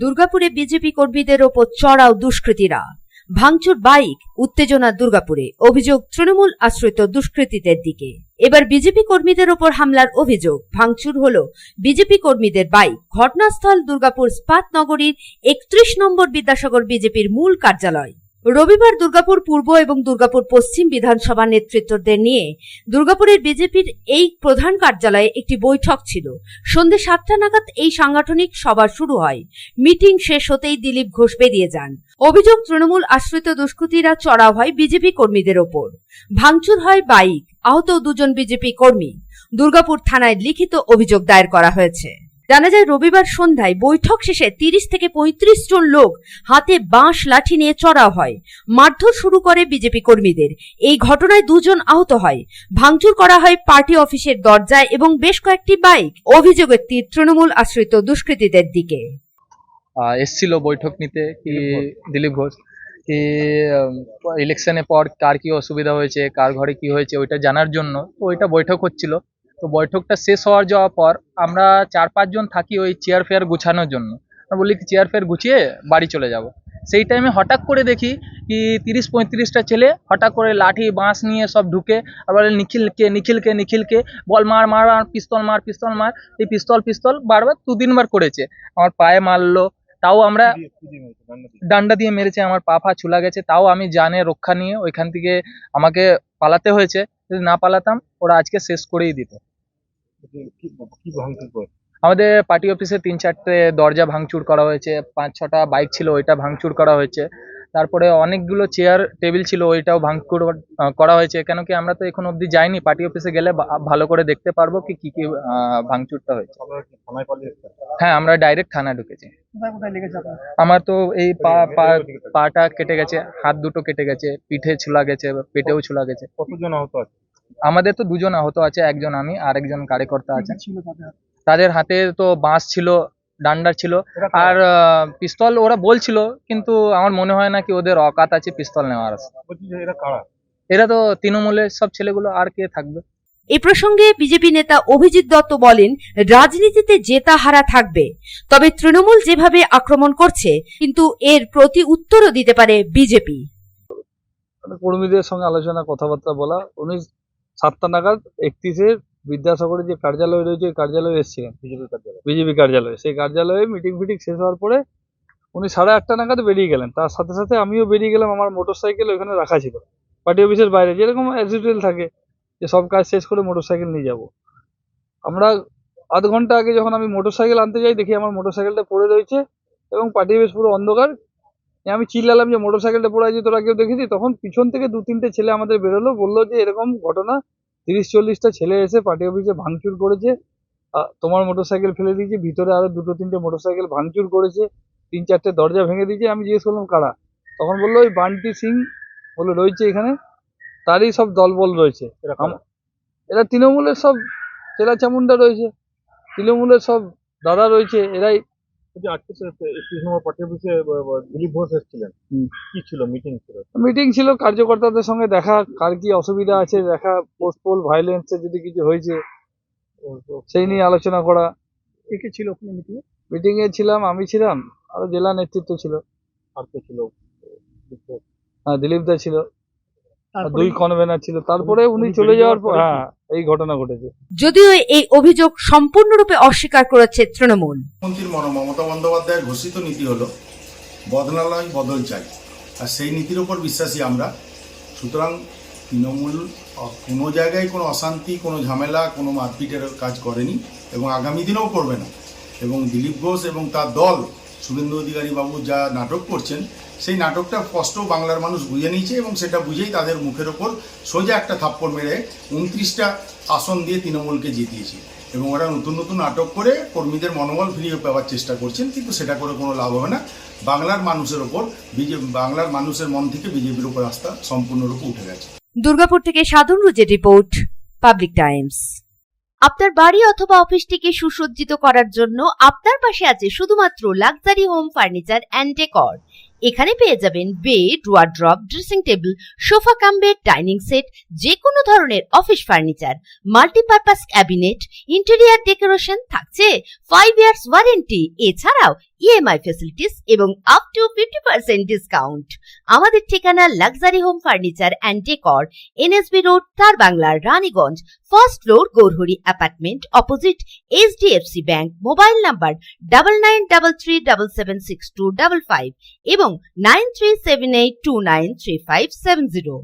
দুর্গাপুরে বিজেপি কর্মীদের ওপর চড়াও দুষ্কৃতীরা। ভাঙচুর বাইক, উত্তেজনা দুর্গাপুরে, অভিযোগ তৃণমূল আশ্রিত দুষ্কৃতীদের দিকে। এবার বিজেপি কর্মীদের ওপর হামলার অভিযোগ, ভাঙচুর হল বিজেপি কর্মীদের বাইক। ঘটনাস্থল দুর্গাপুর স্পাত নগরীর একত্রিশ নম্বর বিদ্যাসাগর বিজেপির মূল কার্যালয়। রবিবার দুর্গাপুর পূর্ব এবং দুর্গাপুর পশ্চিম বিধানসভা নেতৃত্বদের নিয়ে দুর্গাপুরের বিজেপির এই প্রধান কার্যালয়ে একটি বৈঠক ছিল। সন্ধে সাতটা নাগাদ এই সাংগঠনিক সভা শুরু হয়। মিটিং শেষ হতেই দিলীপ ঘোষ বেরিয়ে যান। অভিযোগ, তৃণমূল আশ্রিত দুষ্কৃতীরা চড়াও হয় বিজেপি কর্মীদের ওপর। ভাঙচুর হয় বাইক। আহত দুজন বিজেপি কর্মী। দুর্গাপুর থানায় লিখিত অভিযোগ দায়ের করা হয়েছে। জানা যায় রবিবার সন্ধ্যায় বৈঠক শেষে তিরিশ থেকে পঁয়ত্রিশ জন লোক হাতে বাঁশ লাঠি নিয়ে চড়া হয়। মারধর শুরু করে বিজেপি কর্মীদের। এই ঘটনায় দুজন আহত হয়। ভাঙচুর করা হয় পার্টি অফিসের দরজায় এবং বেশ কয়েকটি বাইক। অভিযোগের তীর তৃণমূল আশ্রিত দুষ্কৃতীদের দিকে। আহ, এসছিল বৈঠক নিতে কি দিলীপ ঘোষ। কি ইলেকশনের পর কার কি অসুবিধা হয়েছে কার ঘরে কি হয়েছে ওইটা জানার জন্য তো ওইটা বৈঠক হচ্ছিল। তো বৈঠকটা শেষ হওয়ার যাওয়ার পর আমরা চার পাঁচজন থাকি ওই চেয়ার ফেয়ার গুছানোর জন্য। আমরা বলি চেয়ার ফেয়ার গুছিয়ে বাড়ি চলে যাব। সেই টাইমে হঠাৎ করে দেখি কি তিরিশ পঁয়ত্রিশটা ছেলে হঠাৎ করে লাঠি, বাঁশ নিয়ে সব ঢুকে আবার নিখিলকে নিখিলকে নিখিলকে, বল মার মার পিস্তল মার পিস্তল মার। এই পিস্তল পিস্তল বারবার দু তিনবার করেছে। আমার পায়ে মারলো, তাও আমরা ডান্ডা দিয়ে মেরেছে, আমার পা ফা ছুলা গেছে, তাও আমি জানে রক্ষা নিয়ে ওইখান থেকে আমাকে পালাতে হয়েছে। যদি না পালাতাম, ওরা আজকে শেষ করেই দিত। আমাদের পার্টি অফিসে তিন চারটে দরজা ভাঙচুর করা হয়েছে পাঁচ ছটা বাইক ছিল ওইটা ভাঙচুর করা হয়েছে। তারপরে অনেকগুলো চেয়ার টেবিল ছিল ওইটাও ভাঙচুর করা হয়েছে। কেন কি আমরা তো এখন অবধি যাইনি পার্টি অফিসে গেলে ভালো করে দেখতে পারব কি কি কি ভাঙচুরটা হয়েছে? হ্যাঁ আমরা ডাইরেক্ট থানা ঢুকেছি। আমার তো এই পা। পাটা কেটে গেছে হাত দুটো কেটে গেছে পিঠে ছুলা গেছে পেটেও ছুলা গেছে। কতজন আহত আছে? আমাদের তো দুজন আহত আছে একজন আমি আর একজন কার্যকর্তা আছে। তাদের হাতে? তো বাঁশ ছিল ডান্ডা ছিল আর পিস্তল ওরা বলছিল কিন্তু আমার মনে হয় না কি ওদের অকাত আছে পিস্তল নেওয়ার আছে। এরা তো তৃণমূলের সব ছেলেগুলো আর কে থাকবে? এই প্রসঙ্গে বিজেপি নেতা অভিজিৎ দত্ত বলেন রাজনীতিতে জেতা হারা থাকবে। তবে তৃণমূল যেভাবে আক্রমণ করছে কিন্তু এর প্রতি উত্তরও দিতে পারে বিজেপি। মানে কর্মীদের সঙ্গে আলোচনা কথাবার্তা বলা উনি সাতটা নাগাদ একত্রিশে বিদ্যাসাগরের যে কার্যালয় রয়েছে ওই কার্যালয়ে এসেছিলেন। বিজেপি কার্যালয়। বিজেপি কার্যালয়ে। সেই কার্যালয়ে মিটিং ফিটিং শেষ হওয়ার পরে উনি সাড়ে আটটা নাগাদ বেরিয়ে গেলেন। তার সাথে সাথে আমিও বেরিয়ে গেলাম আমার মোটর সাইকেল ওখানে রাখা ছিল। পার্টি অফিসের বাইরে যেরকম অ্যাজিউটাল থাকে যে সব কাজ শেষ করে মোটর সাইকেল নিয়ে যাব। আমরা আধ ঘণ্টা আগে যখন আমি মোটর সাইকেল আনতে যাই দেখি আমার মোটর সাইকেলটা পড়ে রয়েছে এবং পার্টি অফিস পুরো অন্ধকার। আমি চিল্লালাম যে মোটর সাইকেলটা পড়ে আছে তোরা কেউ দেখেছি তখন পিছন থেকে দু তিনটে ছেলে আমাদের বেরোলো বলল যে এরকম ঘটনা তিরিশ চল্লিশটা ছেলে এসে পার্টি অফিসে ভাঙচুর করেছে তোমার মোটর সাইকেল ফেলে দিয়েছে ভিতরে আরও দুটো তিনটে মোটর সাইকেল ভাঙচুর করেছে তিন চারটে দরজা ভেঙে দিয়েছে আমি জিজ্ঞেস করলাম কারা? তখন বলল ওই বান্টি সিং বলে রয়েছে এখানে তারই সব দলবল রয়েছে। এরা তৃণমূলের সব চেলা চামুন্ডা রয়েছে তৃণমূলের সব দাদা রয়েছে এরাই বলছি আজকে একত্রিশ নম্বর পার্টি অফিসে আহ, আহ, দিলীপ ঘোষ এসেছিলেন। কি ছিল মিটিং ছিল? মিটিং ছিল কার্যকর্তাদের সঙ্গে দেখা কার কি অসুবিধা আছে দেখা পোস্ট পোল ভাইলেন্সের যদি কিছু হয়েছে সেই নিয়ে আলোচনা করা। কে কে ছিল ওখানে মিটিং মিটিং এ ছিলাম আমি ছিলাম আর জেলা নেতৃত্ব ছিল। আর কে ছিল? হ্যাঁ দিলীপ দা ছিল। দুই কনভেনার ছিল। তারপরে উনি চলে যাওয়ার পর হ্যাঁ এই ঘটনা ঘটেছে। যদিও এই অভিযোগ সম্পূর্ণরূপে অস্বীকার করেছে তৃণমূল। মুখ্যমন্ত্রীর মন মমতা বন্দ্যোপাধ্যায়ের ঘোষিত নীতি হলো বদলালয় বদল চাই। আর সেই নীতির ওপর বিশ্বাসী আমরা। সুতরাং তৃণমূল কোনো জায়গায় কোনো অশান্তি কোনো ঝামেলা কোনো মারপিটের কাজ করেনি এবং আগামী দিনেও করবে না। এবং দিলীপ ঘোষ এবং তার দল শুভেন্দু অধিকারী বাবু যা নাটক করছেন, সেই নাটকটা স্পষ্ট বাংলার মানুষ বুঝে নিয়েছে এবং সেটা বুঝেই তাদের মুখের ওপর সোজা একটা থাপ্পড় মেরে উনত্রিশটা আসন দিয়ে তৃণমূলকে জিতিয়েছে। এবং ওরা নতুন নতুন নাটক করে কর্মীদের মনোবল ফিরিয়ে পাওয়ার চেষ্টা করছেন, কিন্তু সেটা করে কোনো লাভ হবে না। বাংলার মানুষের ওপর বিজেপি বাংলার মানুষের মন থেকে বিজেপির উপর আস্থা সম্পূর্ণরূপে উঠে গেছে। দুর্গাপুর থেকে সাধন রুজের রিপোর্ট, পাবলিক টাইমস। আপনার বাড়ি অথবা অফিসটিকে সুসজ্জিত করার জন্য আপনার পাশে আছে শুধুমাত্র luxury home furniture and decor এখানে পেয়ে যাবেন bed wardrobe dressing table sofa cum bed dining set যে কোনো ধরনের office furniture multipurpose cabinet interior decoration থাকছে ফাইভ ইয়ার্স ওয়ারেন্টি এছাড়াও ইএমআই ফেসিলিটিস এবং up to fifty percent discount আমাদের ঠিকানা luxury home furniture and decor NSB road তার বাংলার Raniganj first floor Gourhari apartment opposite HDFC bank mobile number double nine double three double seven six two double five এবং nine three seven eight two nine three five seven zero